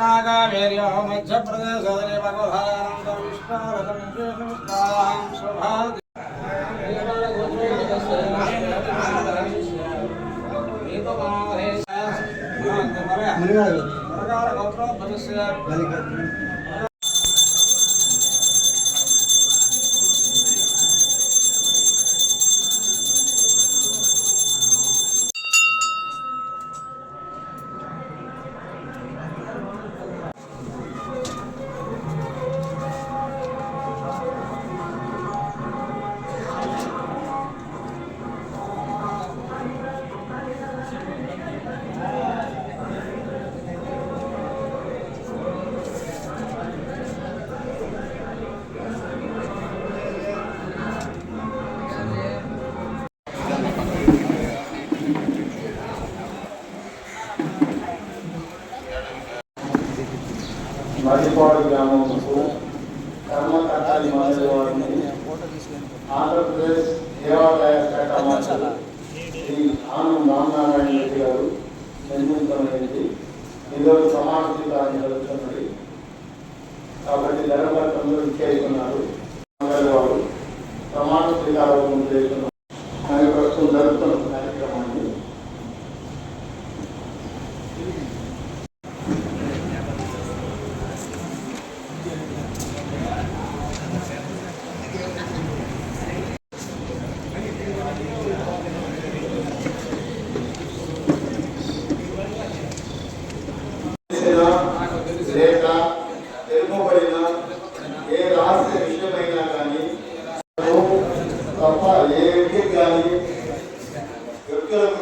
कृष्णागावेर्यो मध्यप्रदेशदले भगवधानन्दं विष्णुरथं विष्णुस्तां स्वभाति मुनिगार गोत्रोद्भवस्य बलिका మరిపాడు గ్రామంకు కర్మకర్తలి మండలి వారిని ఆంధ్రప్రదేశ్ దేవాలయ శాఖ మంత్రి శ్రీ ఆనంద్ రామనారాయణ రెడ్డి గారు నిర్మించమైంది ఈరోజు సమాజ స్వీకారం జరుగుతున్నది కాబట్టి ధర్మకర్తలు ఇచ్చేస్తున్నారు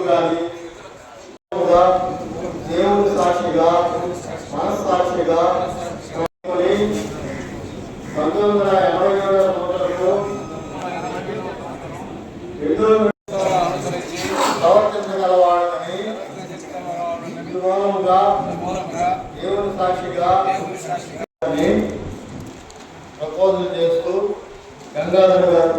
కానీ దేవుని సాక్షిగా మనస్సాక్షిగా పంతొమ్మిది వందల ఎనభై ఏడవ సంవత్సరంలో ఎన్నో ప్రవర్తించగలవాడని దేవుని సాక్షిగా ప్రపోజల్ చేస్తూ గంగాధర్ గారు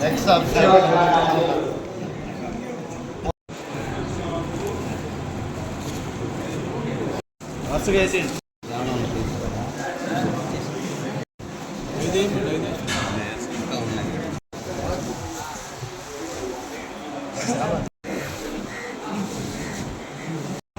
Next up, Sir. Once again,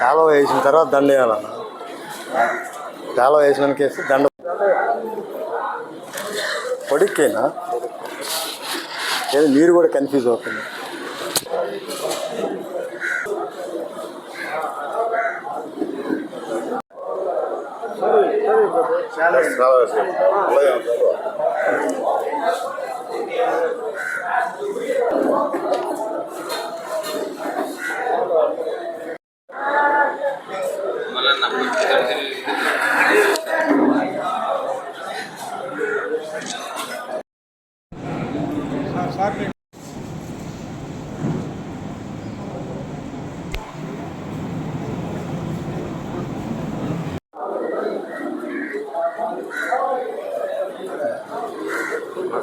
కాలువ వేసిన తర్వాత దండ వేయాలన్న కాలువ వేసినానికి దండ పొడికేనా లేదా మీరు కూడా కన్ఫ్యూజ్ అవుతుంది.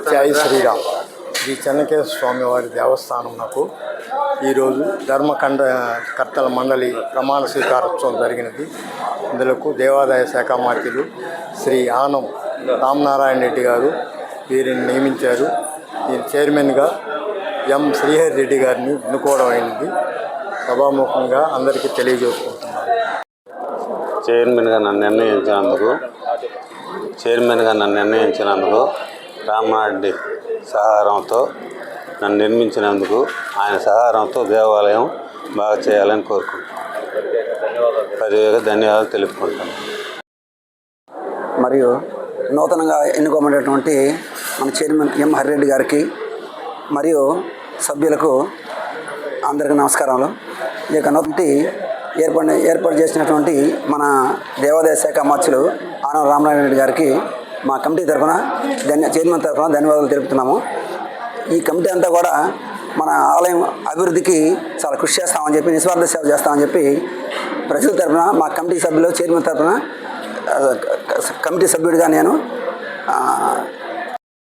जय श्री राम శ్రీ చెన్నకేశ్వర స్వామి వారి దేవస్థానం నాకు. ఈరోజు ధర్మకండ కర్తల మండలి ప్రమాణ స్వీకారోత్సవం జరిగినది. ఇందులకు దేవాదాయ శాఖ మంత్రులు శ్రీ ఆనం రామనారాయణ రెడ్డి గారు వీరిని నియమించారు. ఈ చైర్మన్గా ఎం శ్రీహరి రెడ్డి గారిని ఎన్నుకోవడం అయినది. సభాముఖంగా అందరికీ తెలియజేసుకుంటున్నాను. చైర్మన్గా నన్ను నిర్ణయించినందుకు చైర్మన్గా నన్ను నిర్ణయించినందుకు రామనారెడ్డి సహకారంతో నన్ను నిర్మించినందుకు ఆయన సహకారంతో దేవాలయం బాగా చేయాలని కోరుకుంటున్నాను. పదివేగా ధన్యవాదాలు తెలుపుకుంటాను మరియు నూతనంగా ఎన్నుకోబడినటువంటి మన చైర్మన్ ఎం హరిరెడ్డి గారికి మరియు సభ్యులకు అందరికీ నమస్కారాలు. ఈ యొక్క నూతన ఏర్పాటు ఏర్పాటు చేసినటువంటి మన దేవాదాయ శాఖ అమర్చులు ఆనం రామనారాయణ రెడ్డి గారికి మా కమిటీ తరఫున ధన్య చైర్మన్ తరఫున ధన్యవాదాలు తెలుపుతున్నాము. ఈ కమిటీ అంతా కూడా మన ఆలయం అభివృద్ధికి చాలా కృషి చేస్తామని చెప్పి నిస్వార్థ సేవ చేస్తామని చెప్పి ప్రజల తరఫున మా కమిటీ సభ్యులు చైర్మన్ తరఫున కమిటీ సభ్యుడిగా నేను